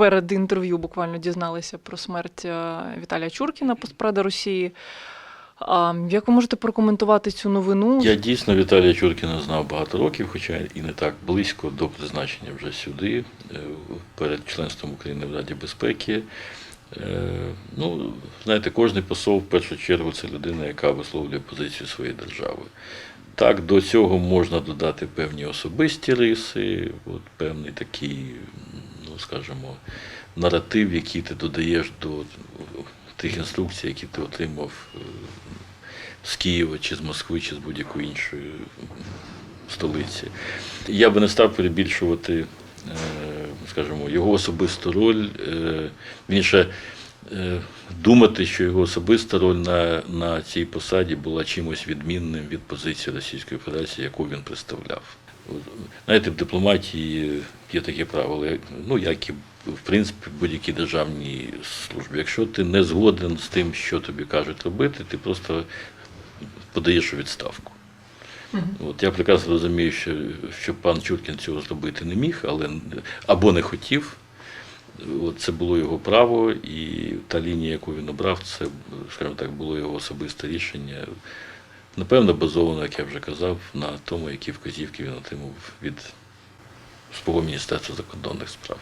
перед інтерв'ю буквально дізналися про смерть е, Віталія Чуркіна, постпреда Росії. А як ви можете прокоментувати цю новину? Я дійсно Віталія Чуркіна знав багато років, хоча і не так близько до призначення вже сюди, е, перед членством України в Раді безпеки. Е, Ну, знаєте, кожний посол в першу чергу це людина, яка висловлює позицію своєї держави. Так, до цього можна додати певні особисті риси, от певний такий, скажімо, наратив, який ти додаєш до тих інструкцій, які ти отримав е, з Києва чи з Москви, чи з будь-якої іншої столиці. Я би не став перебільшувати, е, скажімо, його особисту роль. е, Вірніше, е, думати, що його особиста роль на, на цій посаді була чимось відмінним від позиції Російської Федерації, яку він представляв. Знаєте, в дипломатії є таке правило, ну як і в принципі в будь-якій державній службі. Якщо ти не згоден з тим, що тобі кажуть робити, ти просто подаєш у відставку. От я прекрасно розумію, що, що пан Чуркін цього зробити не міг, але або не хотів. От це було його право, і та лінія, яку він обрав, це, скажімо так, було його особисте рішення. Напевно, базовано, як я вже казав, на тому, які вказівки він отримав від свого Міністерства закордонних справ.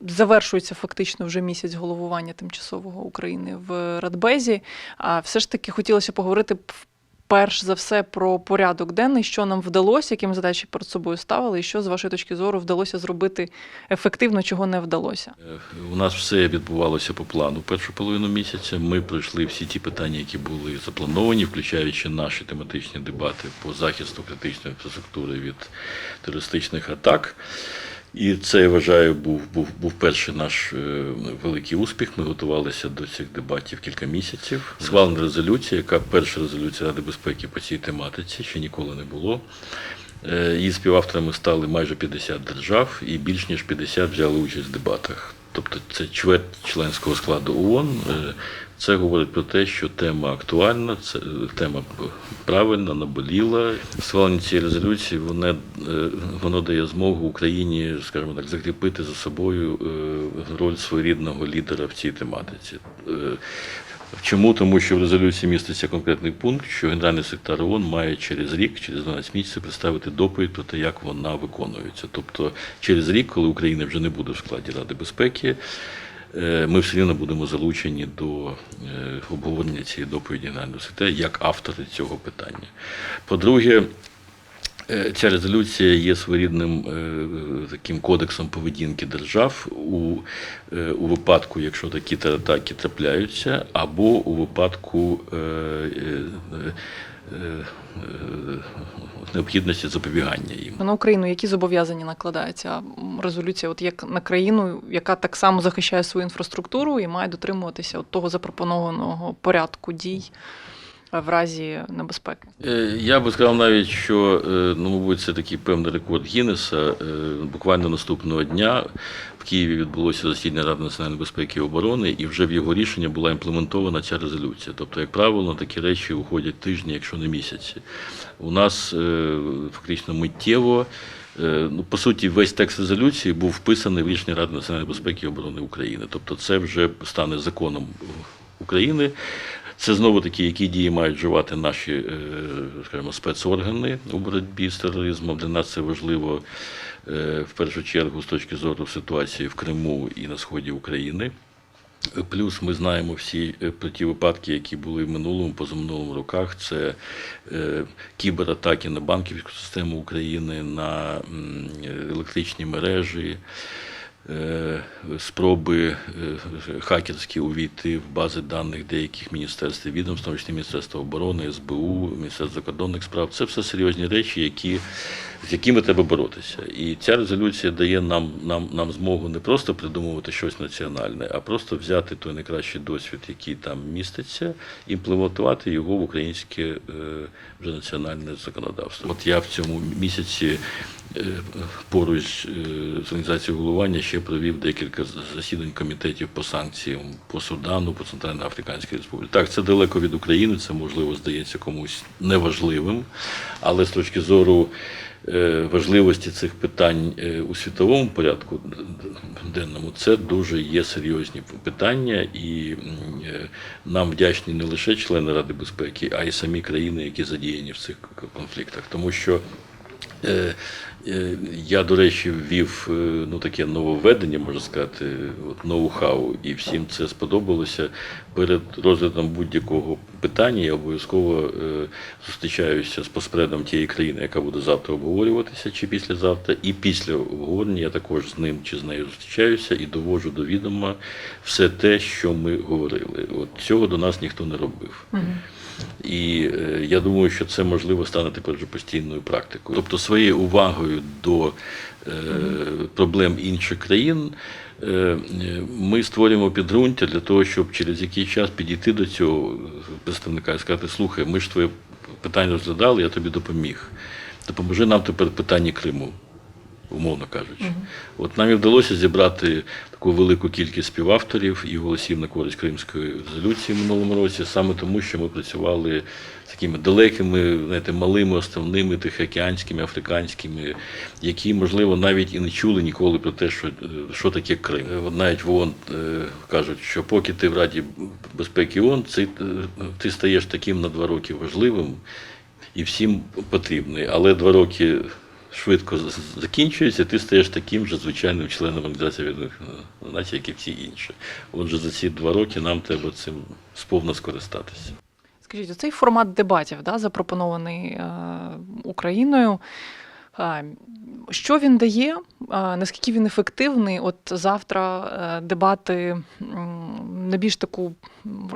Завершується фактично вже місяць головування тимчасового України в Радбезі. А все ж таки хотілося поговорити перш за все про порядок денний, що нам вдалося, які ми задачі перед собою ставили, і що з вашої точки зору вдалося зробити ефективно, чого не вдалося. Е, У нас все відбувалося по плану першу половину місяця. Ми пройшли всі ті питання, які були заплановані, включаючи наші тематичні дебати по захисту критичної інфраструктури від терористичних атак. І це, я вважаю, був, був, був перший наш е, великий успіх. Ми готувалися до цих дебатів кілька місяців. Схвалена резолюція, яка перша резолюція Ради безпеки по цій тематиці, ще ніколи не було. Е, Її співавторами стали майже 50 держав, і більш ніж 50 взяли участь в дебатах. Тобто це чверть членського складу ООН. Це говорить про те, що тема актуальна, це тема правильна, наболіла. Схвалення цієї резолюції воно, е, воно дає змогу Україні, скажімо так, закріпити за собою е, роль своєрідного лідера в цій тематиці. Е, Чому? Тому що в резолюції міститься конкретний пункт, що Генеральний секретар ООН має через рік, через 12 місяців представити доповідь про те, як вона виконується. Тобто через рік, коли Україна вже не буде в складі Ради безпеки, ми все одно будемо залучені до е, обговорення цієї доповіді Генерального секретаря як автори цього питання. По-друге, Е, Ця резолюція є своєрідним е, таким кодексом поведінки держав у, е, у випадку, якщо такі атаки трапляються, або у випадку е, е, е, е, необхідності запобігання їм. На Україну які зобов'язання накладається резолюція, от як на країну, яка так само захищає свою інфраструктуру і має дотримуватися от того запропонованого порядку дій е, в разі небезпеки? Е, Я би сказав навіть, що е, ну, мабуть, це такий певний рекорд Гіннеса. Е, Буквально наступного дня в Києві відбулося засідання Ради національної безпеки і оборони, і вже в його рішення була імплементована ця резолюція. Тобто, як правило, такі речі уходять тижні, якщо не місяці. У нас фактично миттєво. Ну, по суті, весь текст резолюції був вписаний в рішення Ради національної безпеки і оборони України. Тобто, це вже стане законом України. Це знову таки, які дії мають вживати наші, е, скажімо, спецоргани у боротьбі з тероризмом. Для нас це важливо е, в першу чергу з точки зору ситуації в Криму і на сході України. Плюс ми знаємо всі е, про ті випадки, які були в минулому, позаминулому роках. Це кібератаки на банківську систему України, на електричні мережі, спроби е, хакерські увійти в бази даних деяких міністерств і відомств, числі Міністерства оборони, СБУ, Міністерства закордонних справ. Це все серйозні речі, які, з якими треба боротися. І ця резолюція дає нам, нам, нам змогу не просто придумувати щось національне, а просто взяти той найкращий досвід, який там міститься, імплементувати його в українське е, вже національне законодавство. От я в цьому місяці е, поруч е, з організацією головування ще провів декілька засідань комітетів по санкціям по Судану, по Центральноафриканській Республіці. Так, це далеко від України, це можливо здається комусь неважливим, але з точки зору е, важливості цих питань е, у світовому порядку денному, це дуже є серйозні питання, і е, нам вдячні не лише члени Ради безпеки, а й самі країни, які задіяні в цих конфліктах, тому що. Е, е, Я, до речі, ввів е, ну, таке нововведення, можна сказати, ноу-хау, і всім це сподобалося. Перед розглядом будь-якого питання я обов'язково зустрічаюся з поспредом тієї країни, яка буде завтра обговорюватися, чи післязавтра. І після обговорення я також з ним чи з нею зустрічаюся і довожу до відома все те, що ми говорили. От цього до нас ніхто не робив. І е, я думаю, що це можливо стане вже постійною практикою. Тобто своєю увагою до е, проблем інших країн е, ми створюємо підґрунтя для того, щоб через який час підійти до цього представника і сказати, слухай, ми ж твоє питання розглядали, я тобі допоміг. Допоможи нам тепер в питанні Криму умовно кажучи. От нам і вдалося зібрати таку велику кількість співавторів і голосів на користь Кримської резолюції в минулому році, саме тому, що ми працювали з такими далекими, знаєте, малими островними, тихоокеанськими, африканськими, які, можливо, навіть і не чули ніколи про те, що, е, що таке Крим. Е, Навіть в ООН е, кажуть, що поки ти в Раді безпеки ООН, ти, ти стаєш таким на два роки важливим і всім потрібний. Але два роки швидко закінчується, ти стаєш таким же звичайним членом Організації Об'єднаних Націй, як і всі інші. Отже, за ці два роки нам треба цим сповна скористатися. Скажіть, оцей формат дебатів, да, запропонований е, Україною. е, Що він дає? е, Наскільки він ефективний? От завтра е, дебати на більш таку,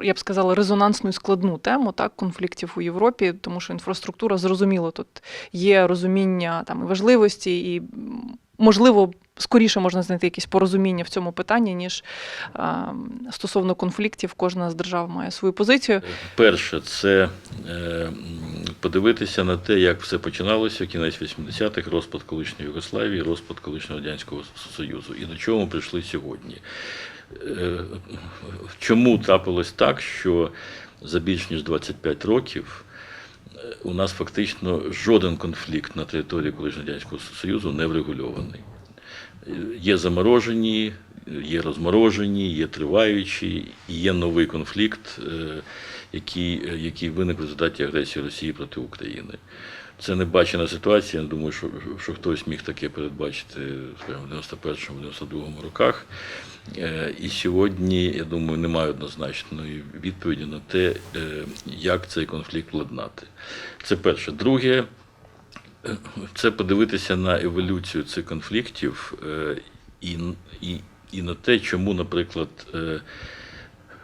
я б сказала, резонансну і складну тему так, конфліктів у Європі, тому що інфраструктура зрозуміло, тут є розуміння там і важливості, і можливо. Скоріше можна знайти якесь порозуміння в цьому питанні, ніж е, стосовно конфліктів. Кожна з держав має свою позицію. Перше, це е, подивитися на те, як все починалося, кінець 80-х, розпад колишньої Югославії, розпад колишнього Радянського Союзу. І до чого ми прийшли сьогодні. Е, Чому трапилось так, що за більш ніж 25 років е, у нас фактично жоден конфлікт на території колишнього Радянського Союзу не врегульований? Е, Є заморожені, є розморожені, є триваючі, є новий конфлікт, який, який виник в результаті агресії Росії проти України. Це небачена ситуація. Я думаю, що, що хтось міг таке передбачити скажімо, в 91-92 роках. Е, І сьогодні, я думаю, немає однозначної відповіді на те, е, як цей конфлікт владнати. Це перше. Друге, е, це подивитися на еволюцію цих конфліктів і, і, і на те, чому, наприклад,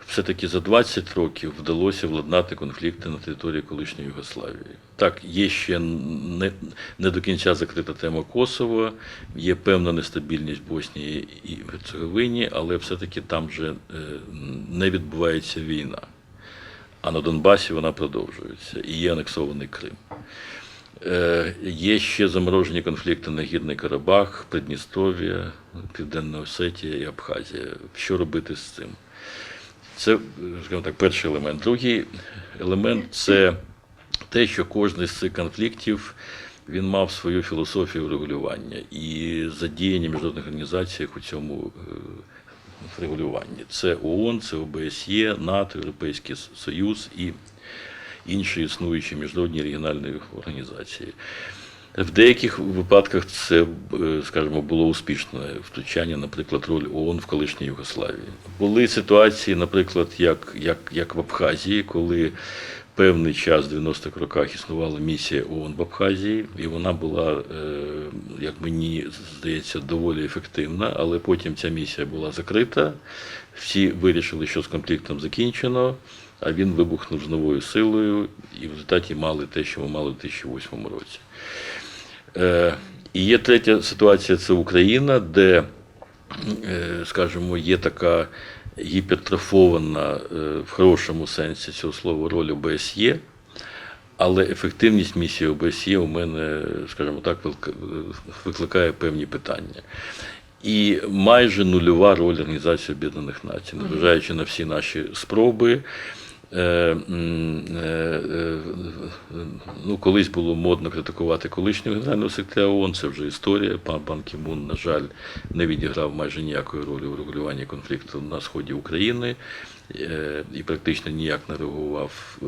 все-таки за 20 років вдалося владнати конфлікти на території колишньої Югославії. Так, є ще не, не до кінця закрита тема Косово, є певна нестабільність Боснії і Герцеговині, але все-таки там вже е, не відбувається війна. А на Донбасі вона продовжується і є анексований Крим. Е, Є ще заморожені конфлікти на Гірний Карабах, Придністров'я, Південна Осетія і Абхазія. Що робити з цим? Це, скажімо так, перший елемент. Другий елемент це те, що кожен з цих конфліктів він мав свою філософію регулювання і задіяння міжнародних організаціях у цьому е, регулюванні. Це ООН, це ОБСЄ, НАТО, Європейський Союз і інші існуючі міжнародні регіональні організації. В деяких випадках це, е, скажімо, було успішне втручання, наприклад, роль ООН в колишній Югославії. Були ситуації, наприклад, як, як, як в Абхазії, коли певний час в 90-х роках існувала місія ООН в Абхазії, і вона була, е, як мені здається, доволі ефективна, але потім ця місія була закрита. Всі вирішили, що з конфліктом закінчено, а він вибухнув з новою силою, і в результаті мали те, що ми мали в 2008 році. Е, І є третя ситуація це Україна, де, е, скажімо, є така гіпертрофована е, в хорошому сенсі цього слова роль ОБСЄ. Але ефективність місії ОБСЄ у мене, скажімо так, викликає певні питання. І майже нульова роль Організації Об'єднаних Націй, незважаючи на всі наші спроби. Е, е, е, ну, колись було модно критикувати колишнього генерального секретаря ООН, це вже історія. Пан Пан Кімун, на жаль, не відіграв майже ніякої ролі у регулюванні конфлікту на сході України і практично ніяк не реагував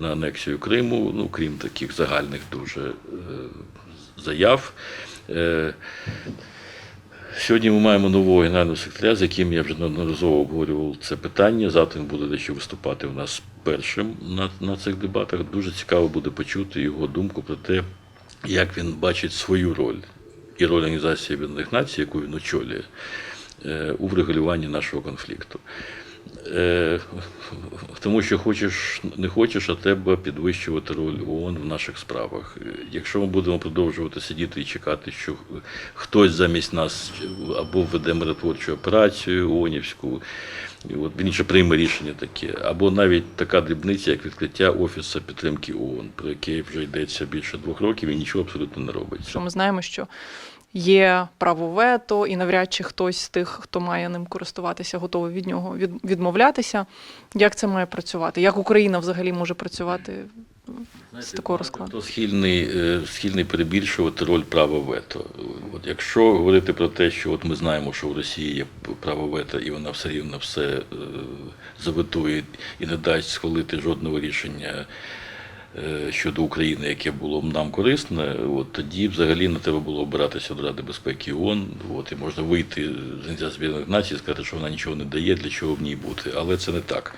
на анексію Криму, ну крім таких загальних дуже заяв. Сьогодні ми маємо нового генерального секретаря, з яким я вже неодноразово обговорював це питання. Завтра він буде дещо виступати у нас першим на, на цих дебатах. Дуже цікаво буде почути його думку про те, як він бачить свою роль і роль Організації Об'єднаних Націй, яку він очолює е, у врегулюванні нашого конфлікту. Е, Тому що хочеш, не хочеш, а треба підвищувати роль ООН в наших справах. Якщо ми будемо продовжувати сидіти і чекати, що хтось замість нас або введе миротворчу операцію ООНівську, от він ще прийме рішення таке, або навіть така дрібниця, як відкриття офісу підтримки ООН, про яке вже йдеться більше двох років, і нічого абсолютно не робиться. Що ми знаємо, що є право вето, і навряд чи хтось з тих, хто має ним користуватися, готовий від нього від, відмовлятися. Як це має працювати? Як Україна взагалі може працювати з такого розкладу? Хто схильний, е, схильний перебільшувати роль права вето. От якщо говорити про те, що от ми знаємо, що в Росії є право вето, і вона все рівно все е, заветує і не дасть схвалити жодного рішення щодо України, яке було б нам корисне, от тоді взагалі не треба було обиратися до Ради безпеки ООН. От, і можна вийти з Організації Націй і сказати, що вона нічого не дає, для чого в ній бути. Але це не так.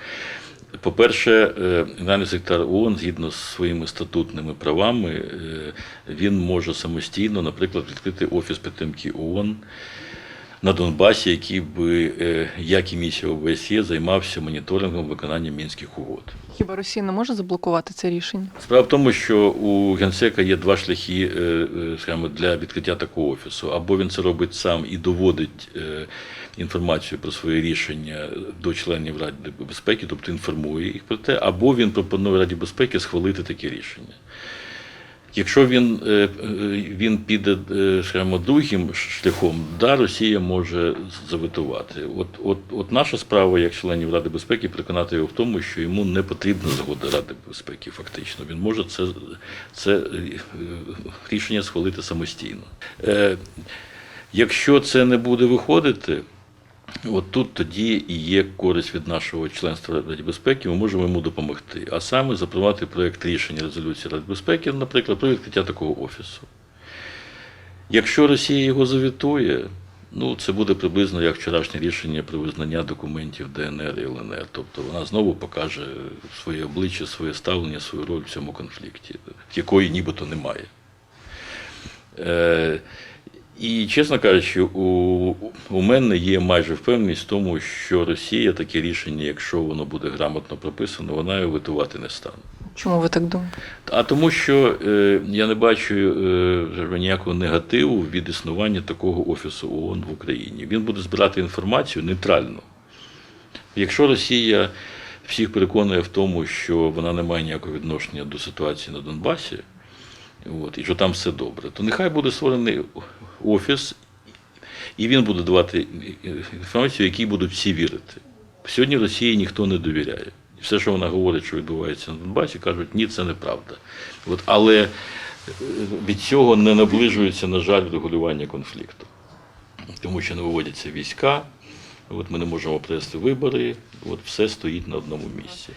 По-перше, е, генеральний секретар ООН, згідно з своїми статутними правами, е, він може самостійно, наприклад, відкрити офіс підтримки ООН на Донбасі, який би, е, як і місія ОБСЄ, займався моніторингом виконання мінських угод. Хіба Росія не може заблокувати це рішення? Справа в тому, що у генсека є два шляхи е, е, скажімо, для відкриття такого офісу. Або він це робить сам і доводить е, інформацію про свої рішення до членів Ради безпеки, тобто інформує їх про те, або він пропонує Раді безпеки схвалити таке рішення. Якщо він, е, е, він піде, е, скажімо, другим шляхом, да, Росія може заветувати. От, от, от наша справа, як членів Ради безпеки, переконати його в тому, що йому не потрібна згода Ради безпеки, фактично. Він може це, це рішення схвалити самостійно. Якщо це не буде виходити, От тут тоді і є користь від нашого членства Раді безпеки, ми можемо йому допомогти. А саме запровадити проєкт рішення резолюції Ради безпеки, наприклад, про відкриття такого офісу. Якщо Росія його завітує, ну це буде приблизно як вчорашнє рішення про визнання документів ДНР і ЛНР. Тобто вона знову покаже своє обличчя, своє ставлення, свою роль в цьому конфлікті, якої нібито немає. І, чесно кажучи, у, у мене є майже впевненість в тому, що Росія таке рішення, якщо воно буде грамотно прописано, вона його витувати не стане. Чому ви так думаєте? А тому, що е, я не бачу е, ніякого негативу від існування такого офісу ООН в Україні. Він буде збирати інформацію нейтрально. Якщо Росія всіх переконує в тому, що вона не має ніякого відношення до ситуації на Донбасі, от, і що там все добре, то нехай буде створений офіс, і він буде давати інформацію, якій будуть всі вірити. Сьогодні Росії ніхто не довіряє. Все, що вона говорить, що відбувається на Донбасі, кажуть, ні, це неправда. От, але е, від цього не наближується, на жаль, регулювання конфлікту. Тому що не виводяться війська, от ми не можемо провести вибори, от все стоїть на одному місці.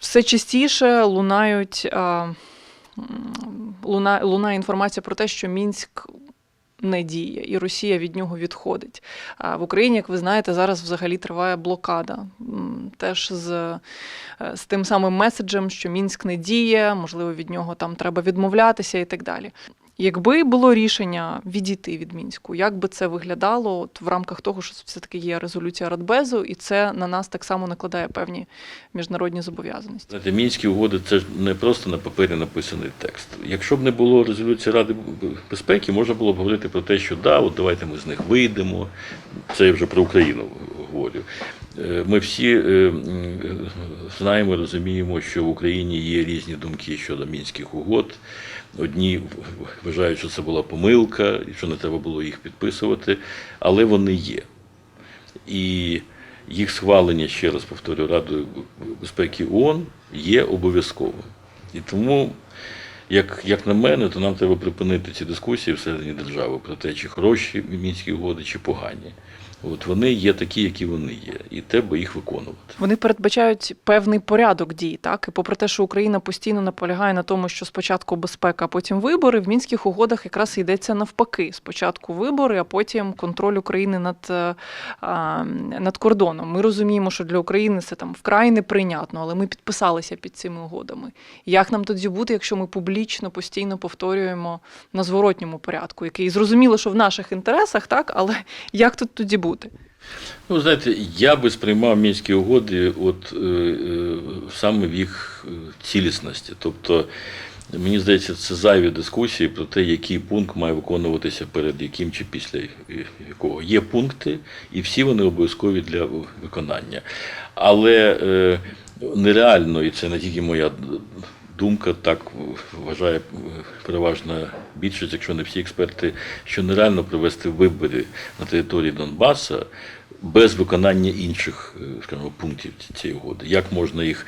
Все частіше лунають луна, лунає інформація про те, що Мінськ не діє, і Росія від нього відходить. А в Україні, як ви знаєте, зараз взагалі триває блокада. Теж з, е, з тим самим меседжем, що Мінськ не діє, можливо, від нього там треба відмовлятися і так далі. Якби було рішення відійти від мінську, як би це виглядало от в рамках того, що все таки є резолюція Радбезу, і це на нас так само накладає певні міжнародні зобов'язаності. Мінські угоди це ж не просто на папері написаний текст. Якщо б не було резолюції Ради безпеки, можна було б говорити про те, що да, от давайте ми з них вийдемо. Це я вже про Україну говорю. Е, Ми всі е, знаємо, розуміємо, що в Україні є різні думки щодо мінських угод. Одні вважають, що це була помилка, і що не треба було їх підписувати, але вони є. І їх схвалення, ще раз повторю, Радою безпеки ООН є обов'язковим. І тому, як, як на мене, то нам треба припинити ці дискусії всередині держави про те, чи хороші мінські угоди, чи погані. От вони є такі, які вони є, і треба їх виконувати. Вони передбачають певний порядок дій, так і попри те, що Україна постійно наполягає на тому, що спочатку безпека, а потім вибори. В мінських угодах якраз йдеться навпаки: спочатку вибори, а потім контроль України над, е, над кордоном. Ми розуміємо, що для України це там вкрай неприйнятно, але ми підписалися під цими угодами. Як нам тоді бути, якщо ми публічно постійно повторюємо на зворотньому порядку, який зрозуміло, що в наших інтересах, так, але як тут тоді бути? Ну, знаєте, я би сприймав мінські угоди от, е, е, саме в їх е, цілісності. Тобто, мені здається, це зайві дискусії про те, який пункт має виконуватися перед яким чи після е, якого. Є пункти, і всі вони обов'язкові для виконання. Але е, нереально, і це не тільки моя думка, так вважає переважна більшість, якщо не всі експерти, що нереально провести вибори на території Донбаса без виконання інших е, скажімо, пунктів цієї угоди. Як можна їх.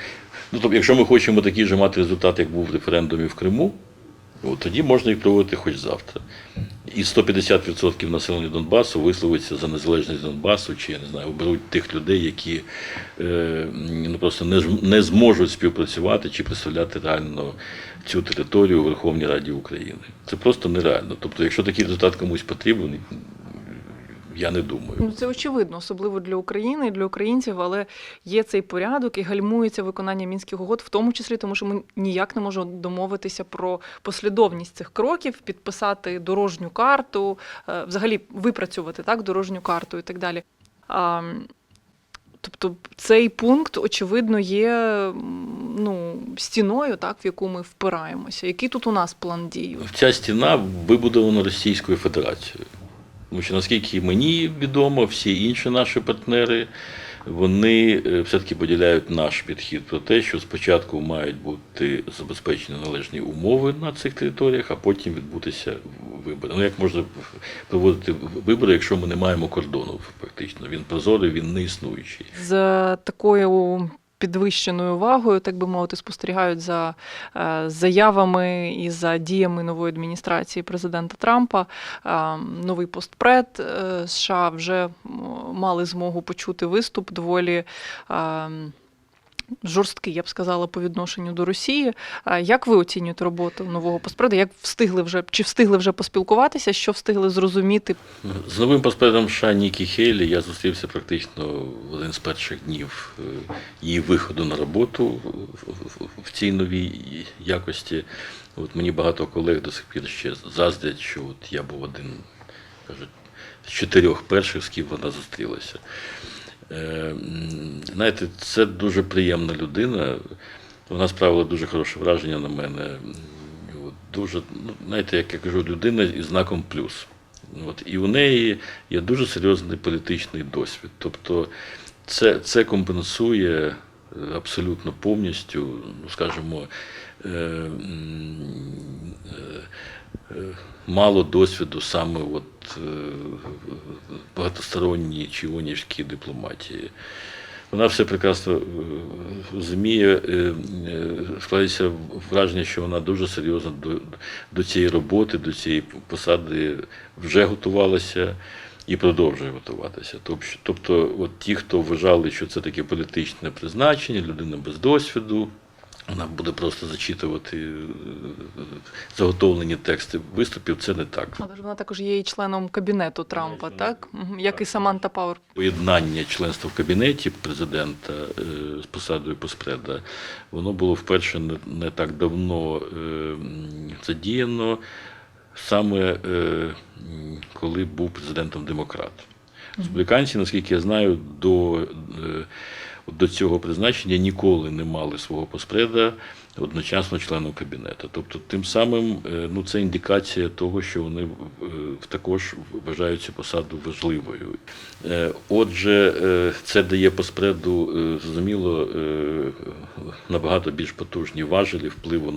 Ну, тобто, якщо ми хочемо такий же мати результат, як був в референдумі в Криму, от тоді можна їх проводити хоч завтра. І 150% населення Донбасу висловиться за незалежність Донбасу, чи я не знаю, оберуть тих людей, які е, ну, просто не, не зможуть співпрацювати чи представляти реально цю територію у Верховній Раді України. Це просто нереально. Тобто, якщо такий результат комусь потрібен, я не думаю. Ну, це очевидно, особливо для України для українців, але є цей порядок і гальмується виконання мінських угод, в тому числі тому, що ми ніяк не можемо домовитися про послідовність цих кроків, підписати дорожню карту, е, взагалі випрацювати так дорожню карту і так далі. А, Тобто цей пункт, очевидно, є ну, стіною, так, в яку ми впираємося. Який тут у нас план дій? Ця стіна вибудована Російською Федерацією. Тому що, наскільки мені відомо, всі інші наші партнери вони е, все-таки поділяють наш підхід про те, що спочатку мають бути забезпечені належні умови на цих територіях, а потім відбутися вибори. Ну як можна проводити вибори, якщо ми не маємо кордону, фактично? Він прозорий, він не існуючий. з такою підвищеною увагою, так би мовити, спостерігають за е, заявами і за діями нової адміністрації президента Трампа. Е, Новий постпред е, США вже мали змогу почути виступ доволі. Жорсткий, я б сказала, по відношенню до Росії. А Як ви оцінюєте роботу нового постпреда? Як встигли вже чи встигли вже поспілкуватися? Що встигли зрозуміти? З новим паспортом США Нікі Хейлі я зустрівся практично в один з перших днів е, її виходу на роботу в цій новій якості. От мені багато колег до сих пір ще заздрять, що от я був один кажуть, з чотирьох перших, з ким вона зустрілася. Е, Знаєте, це дуже приємна людина. Вона справила дуже хороше враження на мене. Дуже, ну, знаєте, як я кажу, людина із знаком плюс. От, і у неї є дуже серйозний політичний досвід. Тобто це, це компенсує е, абсолютно повністю, ну, скажімо, е, е, мало досвіду саме от, е, багатосторонній чи іонівській дипломатії. Вона все прекрасно е, розуміє, е, складається враження, що вона дуже серйозно до, до цієї роботи, до цієї посади вже готувалася і продовжує готуватися. Тобто от ті, хто вважали, що це таке політичне призначення, людина без досвіду, вона буде просто зачитувати е, заготовлені тексти виступів, це не так. Але ж вона також є і членом кабінету Трампа, так? Мгм. Як і Саманта Пауер. Поєднання членства в кабінеті президента е, з посадою поспреда, воно було вперше не, так давно е, задіяно, саме коли був президентом демократ. Республіканці, наскільки я знаю, до, до цього призначення ніколи не мали свого поспреда, одночасно членом кабінету. Тобто, тим самим е, ну, це індикація того, що вони е, також вважають цю посаду важливою. Е, Отже, це дає по спреду, е, зрозуміло, набагато більш потужні важелі впливу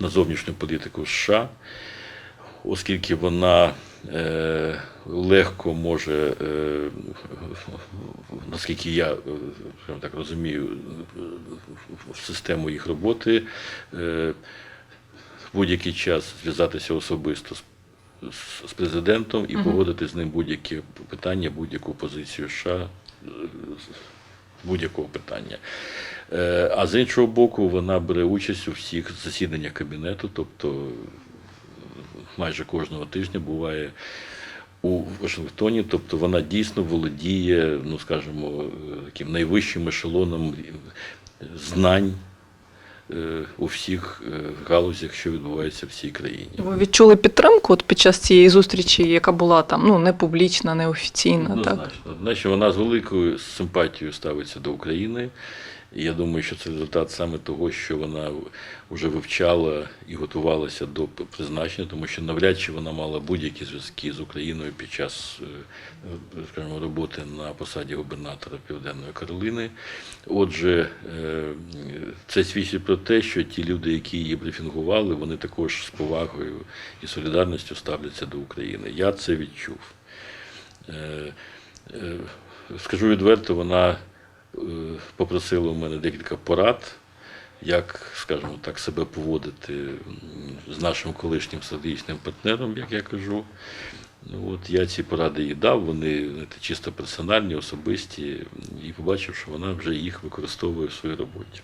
на зовнішню політику США оскільки вона легко може, е, наскільки я е, так розумію, е, в систему їх роботи, е, в будь-який час зв'язатися особисто з, президентом і погодити з ним будь-які питання, будь-яку позицію США. е, будь-якого питання. Е, А з іншого боку, вона бере участь у всіх засіданнях кабінету, тобто майже кожного тижня буває у Вашингтоні, тобто вона дійсно володіє, ну скажімо, е, таким найвищим ешелоном знань е, у всіх е, галузях, що відбувається в цій країні. Ви відчули підтримку от під час цієї зустрічі, яка була там ну не публічна, не офіційна, так? Однозначно. Однозначно, вона з великою симпатією ставиться до України. Я думаю, що це результат саме того, що вона вже вивчала і готувалася до призначення, тому що навряд чи вона мала будь-які зв'язки з Україною під час е, скажімо, роботи на посаді губернатора Південної Каролини. Отже, е, це свідчить про те, що ті люди, які її брифінгували, вони також з повагою і солідарністю ставляться до України. Я це відчув. Е, е, Скажу відверто, вона е, попросила у мене декілька порад, як, скажімо так, себе поводити з нашим колишнім стратегічним партнером, як я кажу. Ну, От я ці поради їй дав, вони чисто персональні, особисті, і побачив, що вона вже їх використовує в своїй роботі.